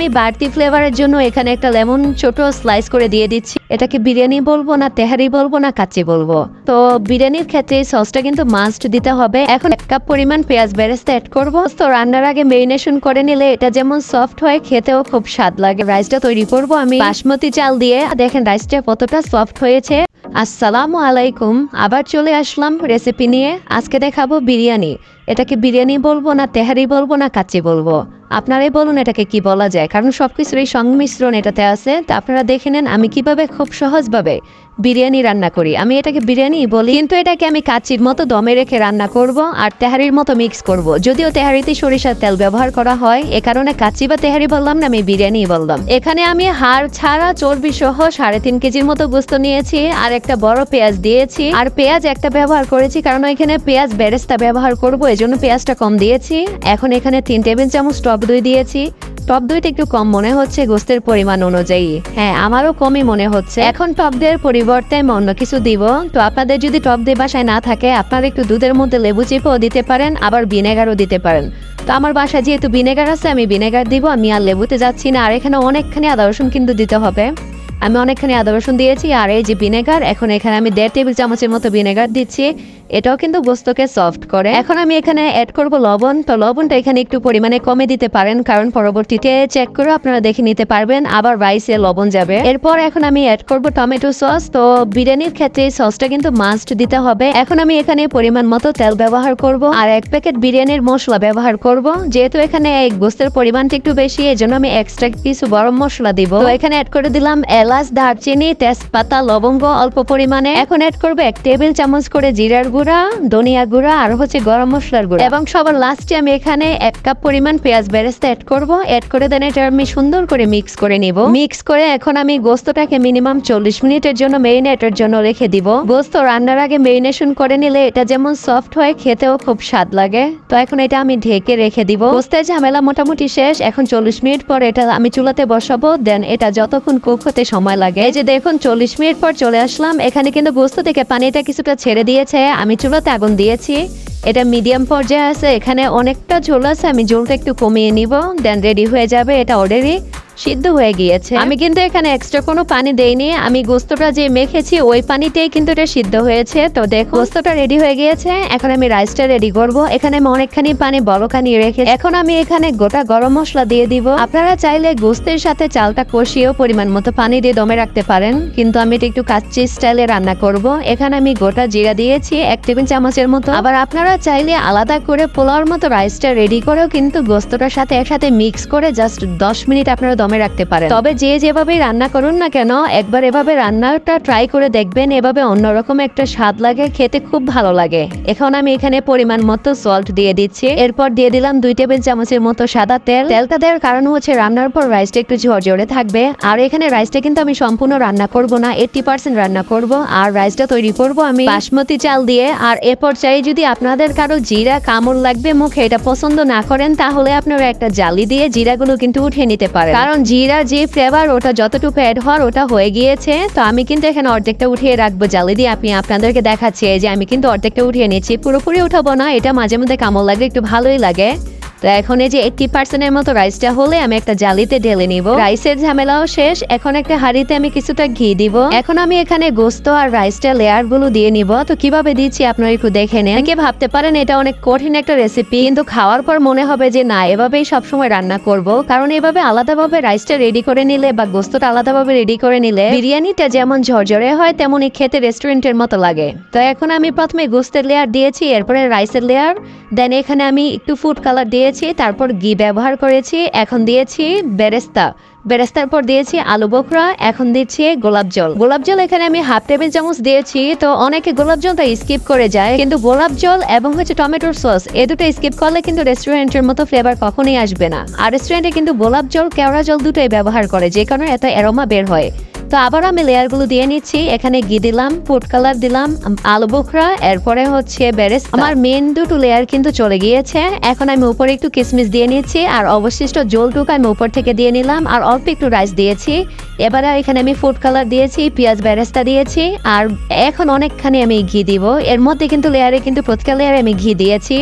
আমি বাড়তি ফ্লেভারের জন্য এখানে একটা লেমন ছোট স্লাইস করে দিয়ে দিচ্ছি। এটাকে বিরিয়ানি বলব না, তেহারি বলব না, কাচ্চি বলব। তো বিরিয়ানির ক্ষেত্রে সসটা কিন্তু মাস্ট দিতে হবে। এখন এক কাপ পরিমাণ পেঁয়াজ বেরেস্তা অ্যাড করব। তো রান্নার আগে মেরিনেশন করে নিলে এটা যেমন সফট হয়, খেতেও খুব স্বাদ লাগে। রাইসটা তৈরি করব আমি বাসমতি চাল দিয়ে। দেখেন রাইসটা কতটা সফট হয়েছে। আসসালামু আলাইকুম। আবার চলে আসলাম রেসিপি নিয়ে। আজকে দেখাবো বিরিয়ানি। এটাকে বিরিয়ানি বলব না, তেহারি বলব না, কাচ্চি বলব। আপনারাই বলুন এটাকে কি বলা যায়। কারণ সবকিছুর এই সংমিশ্রণ এটাতে আছে। তা আপনারা দেখে নেন আমি কীভাবে খুব সহজভাবে বিরিয়ানি রান্না করি। আমি এটাকে বিরিয়ানি বলি, কিন্তু এটাকে আমি কাচির মতো দমে রেখে রান্না করব আর তেহারির মতো মিক্স করব। যদিও তেহারিতে সরিষার তেল ব্যবহার করা হয়, এ কারণে কাচি বা তেহারি বললাম না, আমি বিরিয়ানি বললাম। এখানে আমি হাড় ছাড়া চর্বি সহ সাড়ে তিন কেজির মতো গোস্ত নিয়েছি আর একটা বড় পেঁয়াজ দিয়েছি। আর পেঁয়াজ একটা ব্যবহার করেছি, কারণ এখানে পেঁয়াজ বেরেস্তা ব্যবহার করব, এজন্য পেঁয়াজটা কম দিয়েছি। এখন এখানে তিন টেবিল চামচ টক দই দিয়েছি। টক দইটা একটু কম মনে হচ্ছে গোস্তের পরিমাণ অনুযায়ী। হ্যাঁ আমারও কমই মনে হচ্ছে। এখন টপ দইয়ের পরিবর্তে আমি অন্য কিছু দিব। তো আপনাদের যদি টপ দই বাসায় না থাকে, আপনারা একটু দুধের মধ্যে লেবু চিপেও দিতে পারেন, আবার ভিনেগারও দিতে পারেন। তো আমার বাসায় যেহেতু ভিনেগার আছে, আমি ভিনেগার দিব, আমি আর লেবুতে যাচ্ছি না। আর এখানে অনেকখানি আদা রসুন কিন্তু দিতে হবে। আমি অনেকখানি আদা রসুন দিয়েছি, আর এই যে ভিনেগার, এখন এখানে আমি দেড় টেবিল চামচের মতো ভিনেগার দিচ্ছি। এটাও কিন্তু গোস্তকে সফট করে। এখন আমি এখানে অ্যাড করব লবণ। তো লবণটা এখানে একটু পরিমাণে কমে দিতে পারেন, কারণ পরবর্তীতে চেক করে আপনারা দেখে নিতে পারবেন, আবার রাইসে লবণ যাবে। এরপর এখন আমি অ্যাড করব টমেটো সস তো বিরিয়ানির ক্ষেত্রে এই সসটা কিন্তু মাস্ট দিতে হবে। এখন আমি এখানে পরিমাণ মতো তেল ব্যবহার করব, আর এক প্যাকেট বিরিয়ানির মশলা ব্যবহার করব। যেহেতু এখানে এই গোস্তের পরিমাণটা একটু বেশি এই জন্য আমি এক্সট্রা কিছু গরম মশলা দিব। তো এখানে অ্যাড করে দিলাম এলাচ, দারচিনি, তেজপাতা, লবঙ্গ অল্প পরিমাণে। এখন অ্যাড করব এক টেবিল চামচ করে জিরার গুঁড়া। ধনিয়া গুঁড়া আর হচ্ছে গরম মশলার গুঁড়া। এবং সবার লাস্টে আমি এখানে এক কাপ পরিমাণ পেঁয়াজ বেরেস্তা অ্যাড করব। অ্যাড করে দেন এটা আমি সুন্দর করে মিক্স করে নিব। মিক্স করে এখন আমি গোস্তটাকে মিনিমাম চল্লিশ মিনিটের জন্য মেরিনেটের জন্য রেখে দিব। গোস্ত রান্নার আগে মেরিনেশন করে নিলে এটা যেমন সফট হয়, খেতেও খুব স্বাদ লাগে। তো এখন এটা আমি ঢেকে রেখে দিব। গোস্তের ঝামেলা মোটামুটি শেষ। এখন চল্লিশ মিনিট পর এটা আমি চুলাতে বসাবো। দেন এটা যতক্ষণ কুক হতে সময় লাগে। এই যে দেখুন, চল্লিশ মিনিট পর চলে আসলাম। এখানে কিন্তু গোস্ত থেকে পানিটা কিছুটা ছেড়ে দিয়েছে। আমি চুলাতে আগুন দিয়েছি। এটা মিডিয়াম পর্যায়ে আছে, এখানে অনেকটা ঝোল আছে, আমি ঝোলটা একটু কমিয়ে নিব দেন রেডি হয়ে যাবে এটা অলরেডি সিদ্ধ হয়ে গিয়েছে। আমি কিন্তু এখানে এক্সট্রা কোনো পানি দেইনি। আমি গোস্তটা যে মেখেছি, ওই পানিতেই কিন্তু এটা সিদ্ধ হয়েছে। তো দেখো গোস্তটা রেডি হয়ে গিয়েছে। এখন আমি রাইসটা রেডি করব। এখানে আমি অনেকখানি পানি বড়খানি রেখে এখন আমি এখানে গোটা গরম মশলা দিয়ে দিব। আপনারা চাইলে গোস্তের সাথে চালটা কষিয়েও পরিমাণ মতো পানি দিয়ে দমে রাখতে পারেন। কিন্তু আমি এটা একটু কাচ্চি স্টাইলে রান্না করব। এখানে আমি গোটা জিরা দিয়েছি, এক টেবিল চামচের মতো। আবার আপনারা চাইলে আলাদা করে পোলাওর মতো রাইসটা রেডি করেও কিন্তু গোস্তটার সাথে একসাথে মিক্স করে জাস্ট দশ মিনিট আপনারা দমে রাখতে পারেন। তবে যে যেভাবে রান্না করুন না কেন, একবার এভাবে রান্নাটা ট্রাই করে দেখবেন, এভাবে অন্যরকম একটা স্বাদ লাগে, খেতে খুব ভালো লাগে। এখন আমি এখানে পরিমাণ মতো সল্ট দিয়ে দিচ্ছি। এরপর দিয়ে দিলাম দুই টেবিল চামচের মতো সাদা তেল। তেলটা দেওয়ার কারণ হচ্ছে রান্নার পর রাইসটা একটু ঝরঝরে থাকবে। আর এখানে রাইসটা কিন্তু আমি সম্পূর্ণ রান্না করব না এইটটি পার্সেন্ট রান্না করব। আর রাইসটা তৈরি করব আমি বাসমতি চাল দিয়ে। আর এরপর চাই যদি আপনাদের কারও জিরা, কামড় লাগবে, মুখে এটা পছন্দ না করেন, তাহলে আপনারা একটা জালি দিয়ে জিরাগুলো কিন্তু উঠিয়ে নিতে পারেন। কারণ জিরা যে ফ্লেভার ওটা যতটুকু অ্যাড হওয়ার, ওটা হয়ে গিয়েছে। তো আমি কিন্তু এখানে অর্ধেকটা উঠিয়ে রাখব। জালি দিয়ে আপনি, আপনাদেরকে দেখাচ্ছি যে আমি কিন্তু অর্ধেকটা উঠিয়ে নিয়েছি পুরোপুরি উঠাবো না, এটা মাঝে মধ্যে কামড় লাগে, একটু ভালোই লাগে। তো এখন এই যে এইটটি পার্সেন্টের মতো রাইসটা হলে আমি একটা জালিতে ঢেলে নিব। রাইসের ঝামেলাও শেষ, এখন একটা হাড়িতে আমি কিছুটা ঘি দিব। এখন আমি এখানে গোস্ত আর রাইসটা লেয়ারগুলো দিয়ে নিব। তো কীভাবে দিচ্ছি আপনারা একটু দেখে নেন। কে ভাবতে পারেন এটা অনেক কঠিন একটা রেসিপি কিন্তু খাওয়ার পর মনে হবে যে না, এভাবেই সবসময় রান্না করব। কারণ এভাবে আলাদাভাবে রাইসটা রেডি করে নিলে বা গোস্তটা আলাদাভাবে রেডি করে নিলে বিরিয়ানিটা যেমন ঝরঝরে হয়, তেমনই খেতে রেস্টুরেন্টের মতো লাগে। তো এখন আমি প্রথমে গোস্তের লেয়ার দিয়েছি, এরপরে রাইসের লেয়ার দেন এখানে আমি একটু ফুড কালার দিয়েছি তারপর ঘি ব্যবহার করেছি, এখন দিয়েছি বেরেস্তা। বেরেস্তার পর দিয়েছি আলু বোখরা, এখন দিচ্ছি গোলাপ জল। গোলাপ জল এখানে আমি হাফ টেবিল চামচ দিয়েছি, তো অনেকে গোলাপ জলটা স্কিপ করে যায়, কিন্তু গোলাপ জল এবং হচ্ছে টমেটোর সস, এ দুটো স্কিপ করলে কিন্তু রেস্টুরেন্টের মতো ফ্লেভার কখনোই আসবে না। আর রেস্টুরেন্টে কিন্তু গোলাপ জল, কেওড়া জল দুটোই ব্যবহার করে, যে কারণে এত অ্যারোমা বের হয়। তো আবার আমি লেয়ারগুলো দিয়ে নিচ্ছি। এখানে ঘি দিলাম, ফুড কালার দিলাম, আলু বোখরা, এরপরে হচ্ছে বেরেস আমার মেন দুটো লেয়ার কিন্তু চলে গিয়েছে। এখন আমি উপরে একটু কিসমিস দিয়ে নিচ্ছি, আর অবশিষ্ট জলটুকু আমি উপর থেকে দিয়ে নিলাম, আর অল্প একটু রাইস দিয়েছি। এবারে এখানে আমি ফুড কালার দিয়েছি, পেঁয়াজ বেরেস্তা দিয়েছি, আর এখন অনেকখানি আমি ঘি দিব। এর মধ্যে কিন্তু লেয়ারে, কিন্তু প্রত্যেকটা লেয়ারে আমি ঘি দিয়েছি।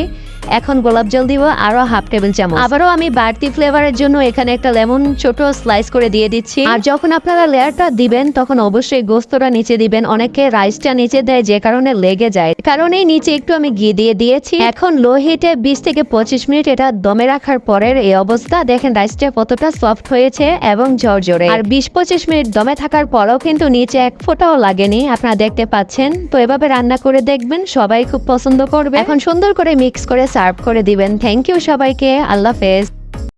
এখন গোলাপ জল দিব, আরও হাফ টেবিল চামচ। আবারও আমি বাড়তি ফ্লেভারের জন্য এখানে একটা লেমন ছোট স্লাইস করে দিয়ে দিচ্ছি। আর যখন আপনারা লেয়ারটা দিবেন, তখন অবশ্যই গোস্তটা নিচে দিবেন। অনেকে রাইসটা নিচে দেয়, যে কারণে লেগে যায়। কারণেই নিচে একটু আমি ঘি দিয়ে দিয়েছি। এখন লো হিটে বিশ থেকে পঁচিশ মিনিট এটা দমে রাখার পরের এই অবস্থা। দেখেন রাইসটা কতটা সফট হয়েছে এবং ঝরঝরে। আর বিশ পঁচিশ মিনিট দমে থাকার পরেও কিন্তু নিচে এক ফোঁটাও লাগেনি, আপনারা দেখতে পাচ্ছেন। তো এভাবে রান্না করে দেখবেন, সবাই খুব পছন্দ করবে। এখন সুন্দর করে মিক্স করে সার্ভ করে দিবেন। থ্যাংক ইউ সবাইকে। আল্লাহ হাফেজ।